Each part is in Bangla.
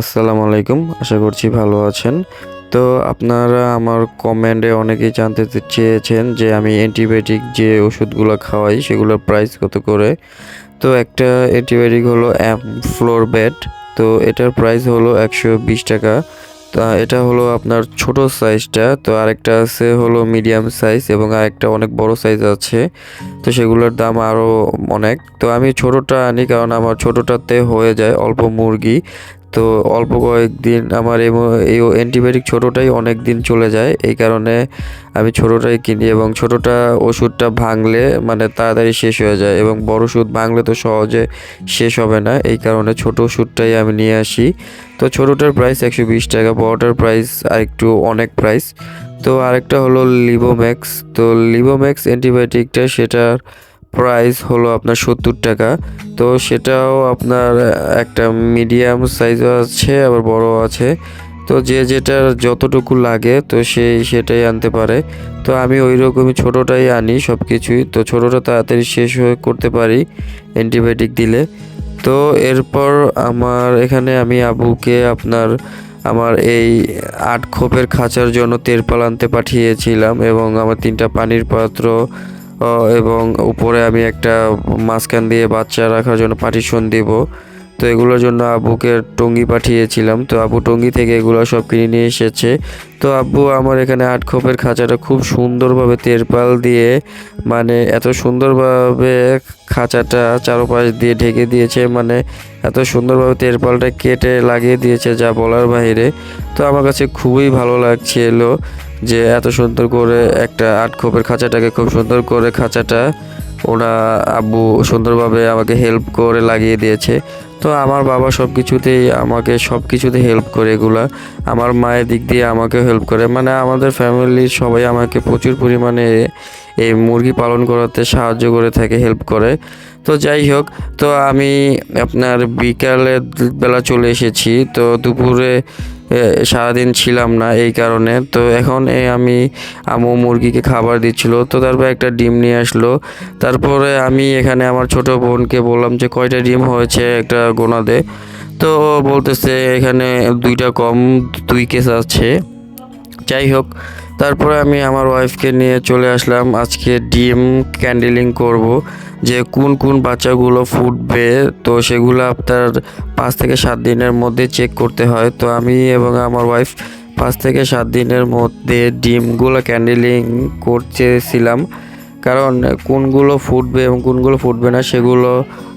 আসসালামু আলাইকুম, আশা করছি ভালো আছেন। তো আপনারা আমার কমেন্টে অনেকেই জানতে চেয়েছেন যে আমি অ্যান্টিবায়োটিক যে ওষুধগুলো খাওয়াই, সেগুলোর প্রাইস কত করে। তো একটা অ্যান্টিবায়োটিক হলো ফ্লোর বেড তো এটার প্রাইস হলো একশো বিশ টাকা। তা এটা হলো আপনার ছোট সাইজটা তো আরেকটা আছে হলো মিডিয়াম সাইজ এবং আরেকটা অনেক বড় সাইজ আছে। তো সেগুলোর দাম আরও অনেক। তো আমি ছোটোটা আনি কারণ আমার ছোটোটাতে হয়ে যায় অল্প মুরগি। তো অল্প কয়েকদিন আমার এই অ্যান্টিবায়োটিক ছোটোটাই অনেক দিন চলে যায়। এই কারণে আমি ছোটোটাই কিনি এবং ছোটোটা ওষুধটা ভাঙলে মানে তাড়াতাড়ি শেষ হয়ে যায় এবং বড় ওষুধ ভাঙলে তো সহজে শেষ হবে না। এই কারণে ছোট ওষুধটাই আমি নিয়ে আসি। তো ছোটোটার প্রাইস একশো বিশ টাকা, বড়টার প্রাইস আরেকটু অনেক প্রাইস তো আরেকটা হলো লিবোম্যাক্স তো লিবোম্যাক্স অ্যান্টিবায়োটিকটা সেটার প্রাইস হলো আপনার সত্তর টাকা। তো সেটাও আপনার একটা মিডিয়াম সাইজও আছে, আবার বড় আছে। তো যে যেটার যতটুকু লাগে, তো সেই সেটাই আনতে পারে। তো আমি ওই রকমই ছোটোটাই আনি সব কিছুই তো ছোটোটা তাড়াতাড়ি শেষ হয়ে করতে পারি অ্যান্টিবায়োটিক দিলে। তো এরপর আমার এখানে আমি আবুকে আপনার, আমার এই আট খোপের খাঁচার জন্য তেরপাল আনতে পাঠিয়েছিলাম এবং আমার তিনটা পানির পাত্র এবং উপরে আমি একটা মাঝখান দিয়ে বাচ্চা রাখার জন্য পার্টিশন দিব। তো এগুলোর জন্য আব্বুকে টঙ্গি পাঠিয়েছিলাম। তো আব্বু টঙ্গি থেকে এগুলো সব কিনে নিয়ে এসেছে। তো আব্বু আমার এখানে আট খোপের খাঁচাটা খুব সুন্দরভাবে তেরপাল দিয়ে মানে এত সুন্দরভাবে খাঁচাটা চারপাশ দিয়ে ঢেকে দিয়েছে মানে এত সুন্দরভাবে তেরপালটা কেটে লাগিয়ে দিয়েছে যা বলার বাইরে তো আমার কাছে খুবই ভালো লাগছিল। যে এত সুন্দর করে একটা আট খোপের খাঁচাটাকে খুব সুন্দর করে খাঁচাটা ওরা আব্বু সুন্দরভাবে আমাকে হেল্প করে লাগিয়ে দিয়েছে। তো আমার বাবা সব কিছুতেই আমাকে সব কিছুতে হেল্প করে এগুলা। আমার মায়ের দিক দিয়ে আমাকে হেল্প করে। মানে আমাদের ফ্যামিলির সবাই আমাকে প্রচুর পরিমাণে এই মুরগি পালন করাতে সাহায্য করে থাকে হেল্প করে। তো যাই হোক, তো আমি আপনার বিকালের বেলা চলে এসেছি। তো দুপুরে সারাদিন ছিলাম না এই কারণে। তো এখন এই আমি আমু মুরগিকে খাবার দিচ্ছিল। তো তারপর একটা ডিম নিয়ে আসলো। তারপরে আমি এখানে আমার ছোট বোনকে বললাম যে, কয়টা ডিম হয়েছে একটা গোনা দে তো বলতেছে, এখানে দুইটা কম, দুই কেস আছে। যাই হোক, তারপরে আমি আমার ওয়াইফকে নিয়ে চলে আসলাম। আজকে ডিম ক্যান্ডেলিং করব, যে কোন কোন বাচ্চাগুলো ফুটবে, তো সেগুলো আপনার পাঁচ থেকে সাত দিনের মধ্যে চেক করতে হয়। তো আমি এবং আমার ওয়াইফ পাঁচ থেকে সাত দিনের মধ্যে ডিমগুলো ক্যান্ডেলিং করতেছিলাম। কারণ কোনগুলো ফুটবে এবং কোনগুলো ফুটবে না, সেগুলো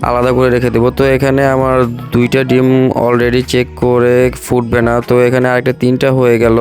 আলাদা করে রেখে দেবো। তো এখানে আমার দুইটা ডিম অলরেডি চেক করে ফুটবে না। তো এখানে আরেকটা তিনটা হয়ে গেল।